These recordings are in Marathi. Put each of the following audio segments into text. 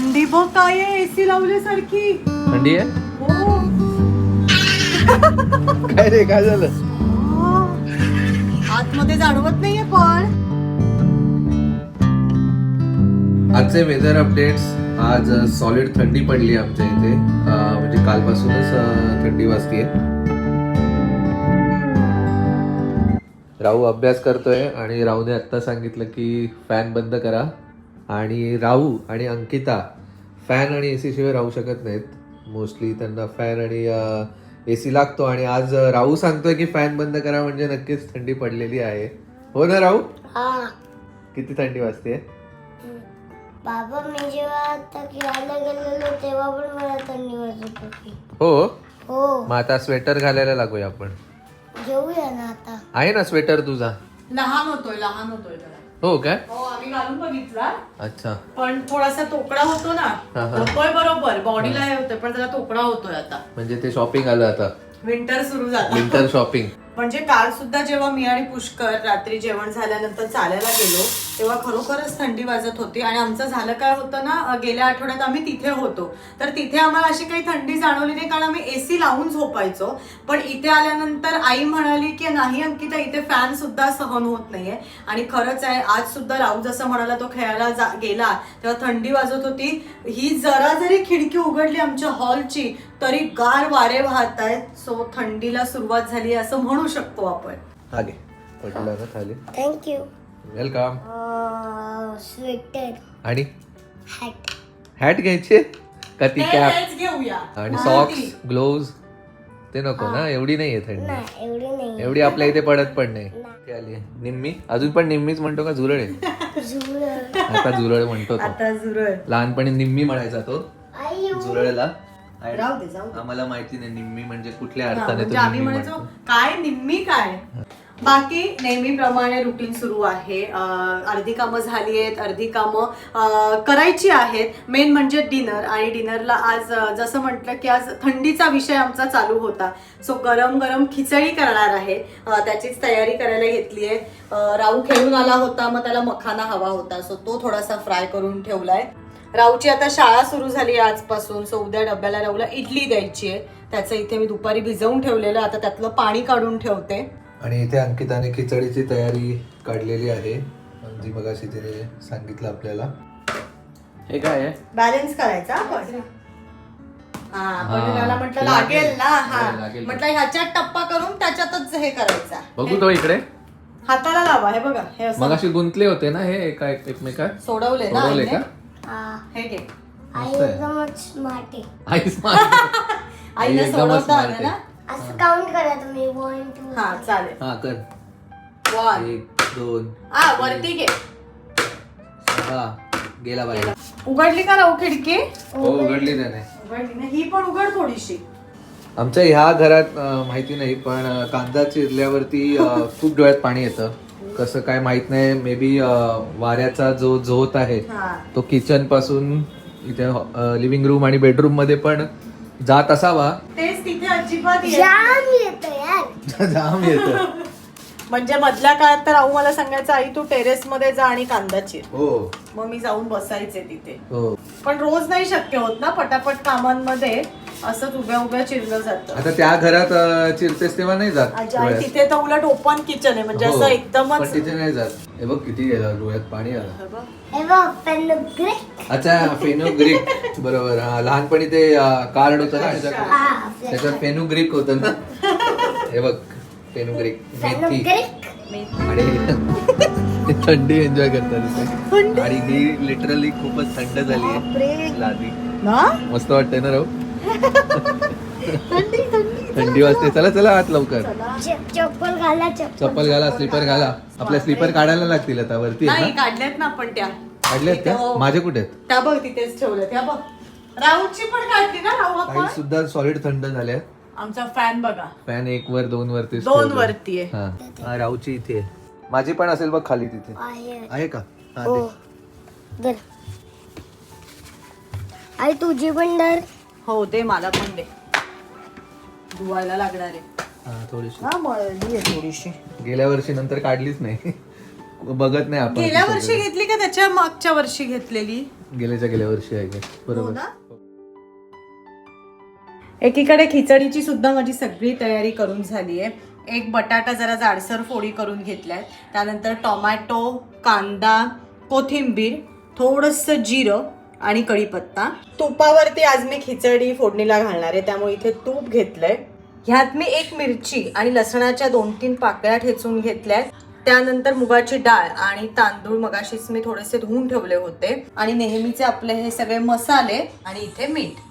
थंडी बघ काय आहे एसी लावल्यासारखी. थंडी आहे? हो. काय रे काय झालं? आतमध्ये जाणवत नाहीये पण. आजचे वेदर अपडेट्स आज सॉलिड थंडी पडली आमच्या इथे. अं, म्हणजे कालपासूनच अं, थंडी वाजतीये. राहू अभ्यास करतोय आणि राहूने आत्ता सांगितलं की फॅन बंद करा. आणि राहू आणि अंकिता फॅन आणि एसी शिवाय राहू शकत नाहीत. मोस्टली त्यांना फॅन आणि ए सी लागतो. आणि आज राहू सांगतोय की फॅन बंद करा म्हणजे नक्कीच थंडी पडलेली आहे. हो ना राहू? हा. किती थंडी वाजते बाबा मी जेव्हा आता खेळायला गेलेलो तेव्हा पण मला थंडी वाजत होती. हो? हो. मग आता स्वेटर घालायला लागूया आपण. घेऊया ना आता. आहे ना स्वेटर तुझा? लहान होतोय लहान होतोय जरा. हो काय हो आम्ही घालून बघितला. अच्छा. पण थोडासा तोकडा होतो ना हा, हा. होतोय बरोबर बॉडीला हे. होतोय पण जरा तोकडा होतोय आता. म्हणजे ते शॉपिंग आलं आता. विंटर सुरू झालं. विंटर शॉपिंग म्हणजे काल सुद्धा जेव्हा मी आणि पुष्कर रात्री जेवण झाल्यानंतर चालायला गेलो तेव्हा खरोखरच थंडी वाजत होती आणि आमचं झालं काय होतं ना गेल्या आठवड्यात आम्ही तिथे होतो. तर तिथे आम्हाला अशी काही थंडी जाणवली नाही कारण आम्ही एसी लावून झोपायचो. पण इथे आल्यानंतर आई म्हणाली की नाही अंकिता इथे फॅन सुद्धा सहन होत नाहीये. आणि खरंच आहे आज सुद्धा राहू जसं म्हणाला तो खेळायला जा- गेला तेव्हा थंडी वाजत होती. ही जरा जरी खिडकी उघडली आमच्या हॉलची तरी गार वारे वाहत आहेत सो थंडीला सुरुवात झाली असं म्हणू शकतो आपण. आगे. पडलं ना खाली. थँक्यू वेलकम स्वेटर आणि? हॅट हॅट घ्यायचे? का ती कॅप घेऊया. आणि सॉक्स. ग्लोव्ज ते नको ना? एवढी नाहीये थंडी. नाही एवढी नाही एवढी आपल्या इथे पडत पण नाही. ती आली आहे. निम्मी? अजून पण निम्मीच म्हणतो का झुरळ आहे? झुरळ. आता झुरळ म्हणतो तो. आता जुरळ लहानपणी निम्मी म्हणायचा तो. आई झुरळला. राहू दे जाऊ दे. आम्हाला माहिती नाही निम्मी म्हणजे कुठल्या हा, अर्थाने म्हणजे आम्ही निम्मी म्हणायचो म्हणतो. काय निम्मी काय? बाकी नेहमीप्रमाणे रुटीन सुरू आहे. अं, अर्धी कामं झाली आहेत अर्धी कामं अं, करायची आहेत. मेन म्हणजे डिनर आणि डिनरला आज अं, जसं म्हटलं की आज थंडीचा विषय आमचा चालू होता. सो गरम गरम खिचडी करणार आहे. अं, त्याचीच तयारी करायला घेतली आहे. राहू खेळून आला होता मग त्याला मखाना हवा होता. सो तो थोडासा फ्राय करून ठेवलाय. राऊची आता शाळा सुरू झाली आजपासून. सो उद्या डब्याला राहूला इडली द्यायची आहे. त्याचं इथे मी दुपारी भिजवून ठेवलेलं आता त्यातलं पाणी काढून ठेवते. आणि इथे अंकिताने खिचडीची तयारी काढलेली आहे. जी मगाशी तिने सांगितलं आपल्याला. हे काय आहे? बॅलन्स करायचा आपण हा. म्हटलं लागेल. ना हा. हो, लागेल. म्हटलं ह्याच्यात टप्पा करून त्याच्यातच हे करायचा. बघू तो इकडे. हाताला लावा हे बघा हे असं. मगाशी गुंतले होते ना हे एका एकमेकात? सोडवले ना सोडवले आईने? का? हा. हे घे आई मस्त आहे. एकदमच स्मार्ट आहे आई एकदमच सोडवता आलं आहे. ना असं काउंट करा तुम्ही. वन टू हा चालेल. हा कर. वन एक दोन. हा वरती घे. सहा गेला बाहेर उघडली का राहू खिडकी? हो उघडली. त्याने. उघडली ना ही पण उघड थोडीशी. आमच्या ह्या घरात अं, माहिती नाही पण अं, कांदा चिरल्यावरती अं, खूप डोळ्यात पाणी येतं. कसं काय माहीत नाही. मे बी वाऱ्याचा जो झोत आहे हा. तो किचनपासून इथे लिव्हिंग रूम आणि बेडरूममध्ये पण जात असावा. तेच तिथे अजिबात येत जाम येत यार. जाम येत. म्हणजे मधल्या काळात तर राहू मला सांगायचं आई तू टेरेस मध्ये जा आणि कांदा चिर हो. मग मी जाऊन बसायचे तिथे. हो. पण रोज नाही शक्य होत ना पटापट कामांमध्ये असंच उभ्या उभ्या चिरलं जातं. आता त्या घरात अं, चिरतेस तेव्हा नाही जात आजी- आणि डोळ्यात. तिथे तर उलट ओपन किचन आहे म्हणजे हो, असं एकदमच पण तिथे नाही जात. हे बघ किती गेला डोळ्यात पाणी आलं. हे बघ. अच्छा फेनुग्रीक. बरोबर. हा लहानपणी ते कार्ड होतं ना त्याच्यात हा त्याच्यात फेनुग्रीक होतं ना. हे बघ. फेनुग्रीक मेथी. आणि थंडी एन्जॉय करतात इथे. आणि ही लिटरली खूपच थंड झाली आहे. लादी. ना? मस्त वाटतंय ना राहू थंडी वाजते. चला चला आत लवकर. चप्पल घाला चप्पल घाला स्लीपर घाला. आपल्या स्लीपर काढायला लागतील आता वरती काढल्यात ना आपण त्या. काढल्यात का? हो. माझे कुठे आहेत? त्या बघ तिथेच ठेवल्या त्या बघ. राऊची पण काढली ना राहू सुद्धा सॉलिड थंड झाल्या आमचा फॅन बघा. फॅन एक वर दोन वरती दोन वरती आहे. हा. हा, राहूची इथे आहे. माझी पण असेल बघ खाली तिथे. आहे. आहे का? हा, हो. दर. आई तुझी पण दर. हो दे मला पण दे. धुवायला लागणार आहे. हा, थोडीशी. हा मळली आहे थोडीशी. गेल्या वर्षी नंतर काढलीच नाही. बघत नाही आपण गेल्या ती वर्षी. घेतली का त्याच्या मागच्या वर्षी घेतलेली? गेल्याच्या गेल्या वर्षी आहे का हो बरोबर. ना? एकीकडे खिचडीची सुद्धा माझी सगळी तयारी करून झाली आहे. एक बटाटा जरा जाडसर फोडी करून घेतलाय. त्यानंतर टोमॅटो कांदा कोथिंबीर थोडंसं जिरं आणि कढीपत्ता. तुपावरती आज मी खिचडी फोडणीला घालणार आहे. त्यामुळे इथे तूप घेतलंय. ह्यात मी एक मिरची आणि लसणाच्या दोन तीन पाकळ्या ठेचून घेतल्यात. त्यानंतर मुगाची डाळ आणि तांदूळ मगाशीच मी थोडेसे धुवून ठेवले होते. आणि नेहमीचे आपले हे सगळे मसाले आणि इथे मीठ.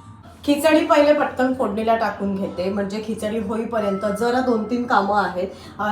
खिचडी पहिले पटकन फोडणीला टाकून घेते. म्हणजे खिचडी होईपर्यंत जरा दोन तीन कामं आहेत.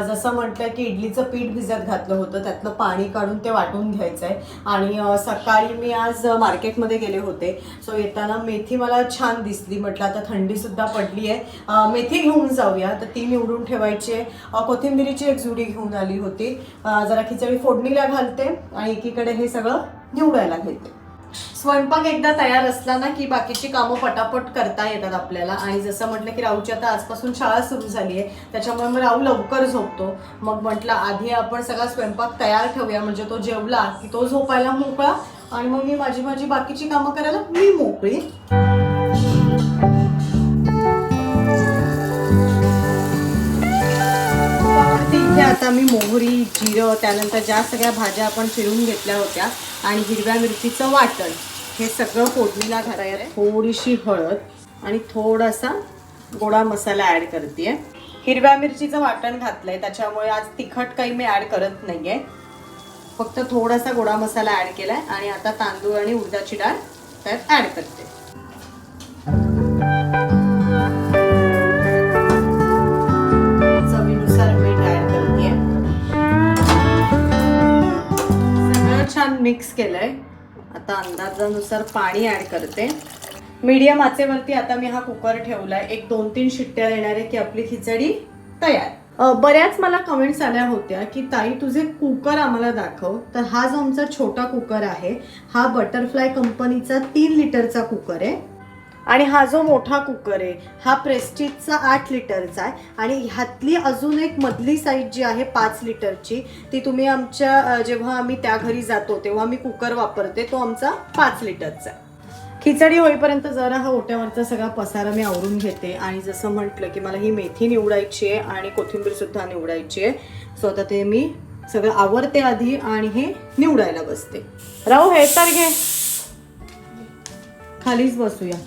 जसं म्हटलं की इडलीचं पीठ भिजत घातलं होतं. त्यातलं पाणी काढून ते वाटून घ्यायचं आहे आणि सकाळी मी आज मार्केटमध्ये गेले होते. सो येताना मेथी मला छान दिसली. म्हटलं आता थंडीसुद्धा पडली आहे मेथी घेऊन जाऊया. तर ती निवडून ठेवायची आहे. कोथिंबिरीची एक जुडी घेऊन आली होती. जरा खिचडी फोडणीला घालते आणि एकीकडे हे सगळं निवडायला घेते. स्वयंपाक एकदा तयार असला ना की बाकीची कामं पटापट करता येतात आपल्याला. आणि जसं म्हटलं की राहूची आता आजपासून शाळा सुरू झाली आहे त्याच्यामुळे मग राहू लवकर झोपतो. मग म्हटलं आधी आपण सगळा स्वयंपाक तयार ठेवूया म्हणजे तो जेवला की तो झोपायला मोकळा. आणि मग मी माझी माझी बाकीची कामं करायला मी मोकळी. आता मी मोहरी जिरं त्यानंतर ज्या सगळ्या भाज्या आपण चिरून घेतल्या होत्या आणि हिरव्या मिरचीचं वाटण. हे सगळं फोडणीला घालायला आहे. थोडीशी हळद आणि थोडासा गोडा मसाला ॲड करते. हिरव्या मिरचीचं वाटण घातलंय त्याच्यामुळे आज तिखट काही मी ॲड करत नाहीये. फक्त थोडासा गोडा मसाला ॲड केलाय आणि आता तांदूळ आणि उडदाची डाळ त्यात ॲड करते. छान मिक्स केलं आहे आता अंदाजानुसार पाणी ॲड करते. मीडियम आचेवरती आता मी हा कुकर ठेवला आहे एक दोन तीन शिट्ट्या देणार आहे की आपली खिचडी तयार. बऱ्याच मला कमेंट्स आल्या होत्या की ताई तुझे कुकर आम्हाला दाखव. तर हा जो आमचा छोटा कुकर आहे. हा बटरफ्लाय कंपनीचा तीन लिटरचा कुकर आहे. आणि हा जो मोठा कुकर आहे हा प्रेस्टिजचा आठ लिटरचा आहे आणि ह्यातली अजून एक मधली साईज जी आहे पाच लिटरची ती तुम्ही आमच्या जेव्हा आम्ही त्या घरी जातो तेव्हा मी कुकर वापरते तो आमचा पाच लिटरचा आहे. खिचडी होईपर्यंत जरा हा ओट्यावरचा सगळा पसारा मी आवरून घेते आणि जसं म्हटलं की मला ही मेथी निवडायची आहे आणि कोथिंबीरसुद्धा निवडायची आहे. सो आता ते मी सगळं आवरते आधी आणि हे निवडायला बसते. राहू हे तर घे. खालीच बसूया.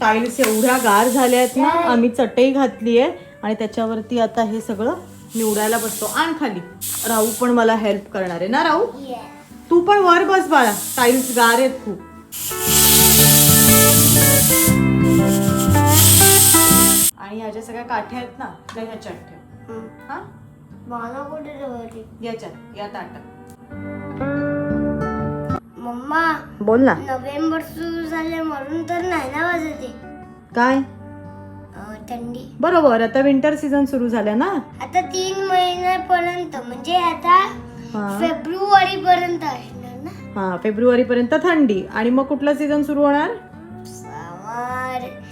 टाईल्स एवढ्या गार झाल्या आहेत ना आम्ही चटई घातली आहे आणि त्याच्यावरती आता हे सगळं निवडायला बसतो. आण खाली. राहू पण मला हेल्प करणार आहे ना राहू? तू पण वर बस बाळा. टाईल्स गार आहेत खूप. आणि ह्या ज्या सगळ्या काठ्या आहेत ना त्या ह्याच्यात ठेव. हा? मला कुठे याच्यात या ताटात मम्मा बोल ना. नोव्हेंबर सुरू झाले म्हणून तर नाही ना वाजते काय? अं, थंडी. बरोबर आता विंटर सीझन सुरू झाल्या ना? आता तीन महिन्यापर्यंत म्हणजे आता हा. फेब्रुवारी पर्यंत असणार ना? हा फेब्रुवारी पर्यंत थंडी. आणि मग कुठला सीझन सुरू होणार?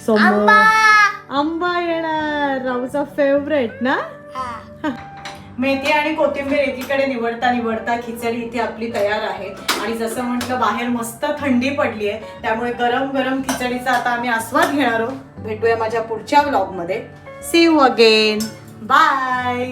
आंबा! आंबा येणार. राहूचा फेवरेट ना? मेथी आणि कोथिंबीर एकीकडे निवडता निवडता खिचडी इथे आपली तयार आहे. आणि जसं म्हटलं बाहेर मस्त थंडी पडली आहे त्यामुळे गरम गरम खिचडीचा आता आम्ही आस्वाद घेणार आहोत. भेटूया माझ्या पुढच्या ब्लॉगमध्ये सी यू अगेन बाय